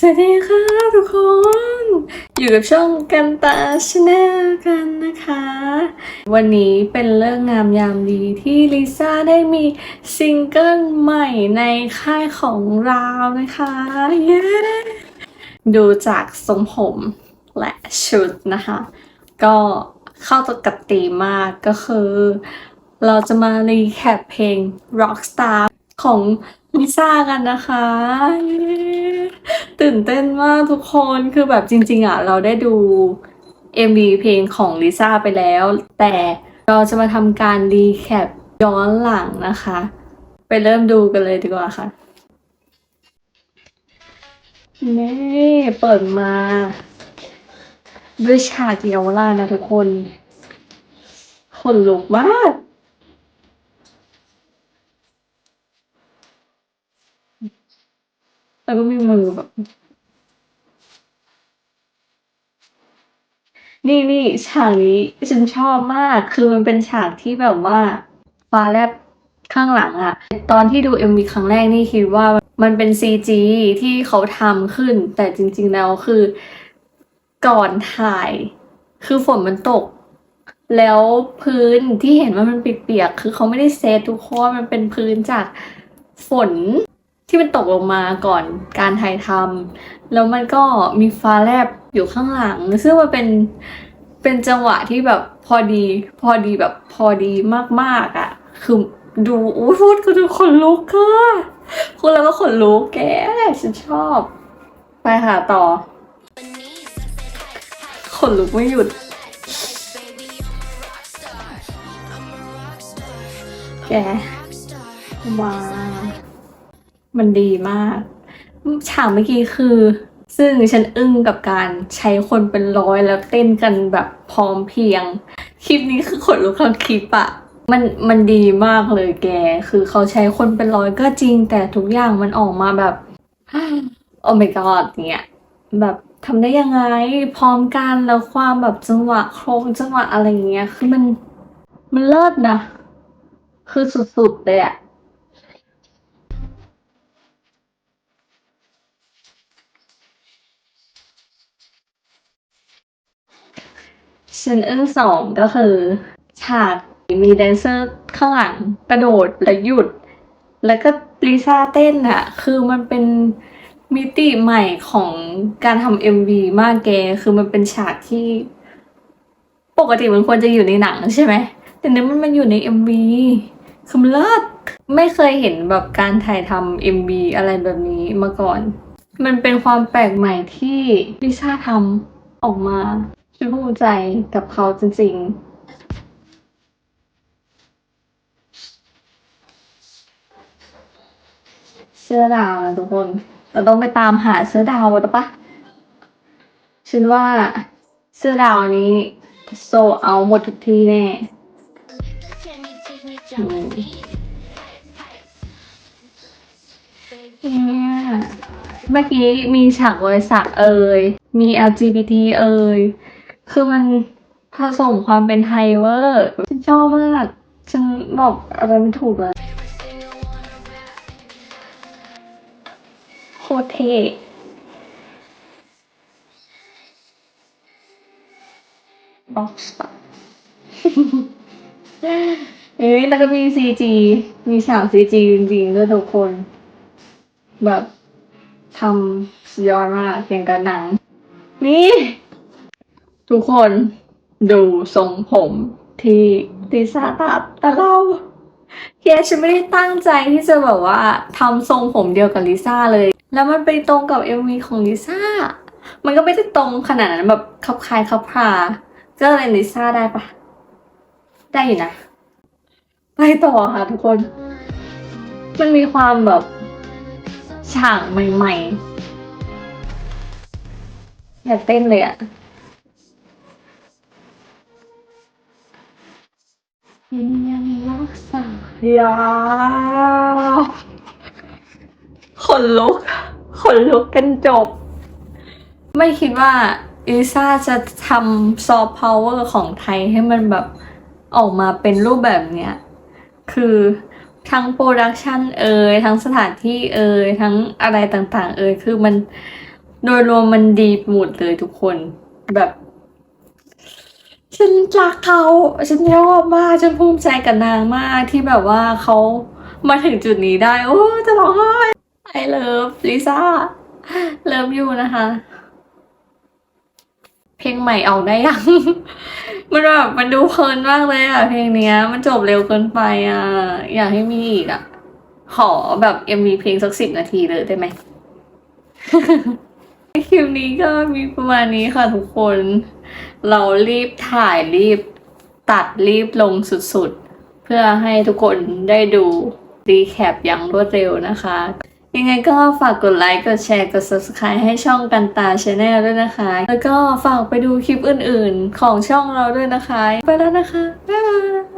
สวัสดีค่ะทุกคน อยู่กับช่องกันตาชาแนลกันนะคะ วันนี้เป็นเรื่องงามยามดีที่ลิซ่าได้มีซิงเกิลใหม่ในค่ายของเรานะคะ เย้ดูจากทรงผมและชุดนะคะ ก็เข้าตัวกับตีมมากก็คือ เราจะมารีแคปเพลง Rockstar ของ ลิซ่ากันนะคะ ตื่นเต้นมากทุกคนคือแบบจริง ๆอะเราได้ดู MV เพลงของลิซ่าไปแล้ว แต่เราจะมาทำการรีแคปย้อนหลังนะคะ ไปเริ่มดูกันเลยดีกว่าค่ะ นี่เปิดมาด้วยฉากเยาวราชนะทุกคนขนลุกมาก แล้วก็มีมือแบบ นี่นี่ฉากนี้ฉันชอบมาก คือมันเป็นฉากที่แบบว่าฟ้าแลบข้างหลังอะตอนที่ดู MV ครั้งแรกนี่คิดว่ามันเป็น CG ที่เขาทำขึ้น แต่จริง ๆ แล้วคือก่อนถ่าย คือฝนมันตก แล้วพื้นที่เห็นว่ามันเปียกๆคือเขาไม่ได้เซตทุกคนมันเป็นพื้นจากฝน ที่มันตกลงมาก่อนการถ่ายทำแล้วมันก็มีฟ้าแลบอยู่ข้างหลัง ซึ่งมันเป็นเป็นจังหวะที่แบบพอดีพอดีแบบพอดีมากๆอะ่ะ คือดูอู้พูดก็ดูขนลุกค่ะคุณแล้วก็ขนลุกแกฉันชอบ ไปหาต่อขนลุกไม่หยุด แกว้า มันดีมาก ฉากเมื่อกี้คือ ซึ่งฉันอึ้งกับการใช้คนเป็นร้อยแล้วเต้นกันแบบพร้อมเพรียง คลิปนี้คือขนลุกทั้งคลิปอะมันมันดีมากเลยแก คือเขาใช้คนเป็นร้อยก็จริง แต่ทุกอย่างมันออกมาแบบโอ้ my god เนี่ยแบบทำได้ยังไงพร้อมกันแล้วความแบบจังหวะโครงจังหวะอะไรอย่างเงี้ย คือมันมันเลิศนะ คือสุดๆเลยอะ ฉันเอึ้งสองก็คือ ฉากมีแดนเซอร์ข้างหลังกระโดดแล้วหยุด แล้วก็ลิซ่าเต้นอะคือมันเป็นมิติใหม่ของการทำเอ็มวีมากแก คือมันเป็นฉากที่ ปกติมันควรจะอยู่ในหนังใช่ไหม แต่เนี้มันมันอยู่ในเอ็มวีคือมันเลิศไม่เคยเห็นแบบการถ่ายทำเอ็มวีอะไรแบบนี้มาก่อน มันเป็นความแปลกใหม่ที่ลิซ่าทำออกมา ฉันภูมิใจกับเขาจริงๆ เสื้อดาวนะทุกคน เราต้องไปตามหาเสื้อดาวกันปะฉันว่าเสื้อดาวนี้โซเอาหมดทุกที่แน่เมื่อกี้มีฉากบรอยสักเอ่ย มี LGBT เอ่ย คือมันผสมความเป็นไทยเวอร์ฉันชอบมากฉันบอกอะไรไม่ถูกเลยโคตรเท่บ็อกซ์ปะเอ้ยแล้วก็มี CG มีฉาก CG จริงๆด้วยทุกคน แบบทำสุดยอดมากอย่างกับหนัง นี่ ทุกคนดูทรงผมที่ลิซ่าตัดแต่เราเฮียฉันไม่ได้ตั้งใจที่จะแบบว่าทำทรงผมเดียวกับลิซ่าเลย แล้วมันไปตรงกับ MV ของลิซ่า มันก็ไม่ได้ตรงขนาดนั้นแบบคับคลายคับคาก็เลยลิซ่าได้ปะได้อยู่นะ ไปต่อค่ะทุกคน มันมีความแบบฉากใหม่ๆ อยากเต้นเลยอะ ยังรักษายาวขนลุกขนลุกกันจบ ไม่คิดว่าลิซ่าจะทำซอฟต์พาวเวอร์ของไทยให้มันแบบออกมาเป็นรูปแบบเนี้ย คือทั้งโปรดักชันเอ่ยทั้งสถานที่เอ่ยทั้งอะไรต่างๆ เอ่ยคือมันโดยรวมมันดีหมดเลยทุกคนแบบ ฉันรักเขาฉันชอบมากฉันภูมิใจกับนางมากที่แบบว่าเขามาถึงจุดนี้ได้ โอ้จะร้องไห้ไอเลิฟลิซ่าเลิฟยูนะคะ เพลงใหม่ออกได้ยัง มันแบบมันดูเพลินมากเลยอะ เพลงเนี้ย มันจบเร็วเกินไปอะ อยากให้มีอีกอะ ขอแบบเอ็มวีเพลงสักสิบนาทีเลยได้ไหมคลิปนี้ก็มีประมาณนี้ค่ะทุกคน เรารีบถ่ายรีบตัดรีบลงสุดๆ เพื่อให้ทุกคนได้ดูรีแคปอย่างรวดเร็วนะคะ ยังไงก็ฝากกดไลค์ กดแชร์ กด subscribe ให้ช่องกันตาชาแนลด้วยนะคะ แล้วก็ฝากไปดูคลิปอื่นๆ ของช่องเราด้วยนะคะ ไปแล้วนะคะ บ๊ายบาย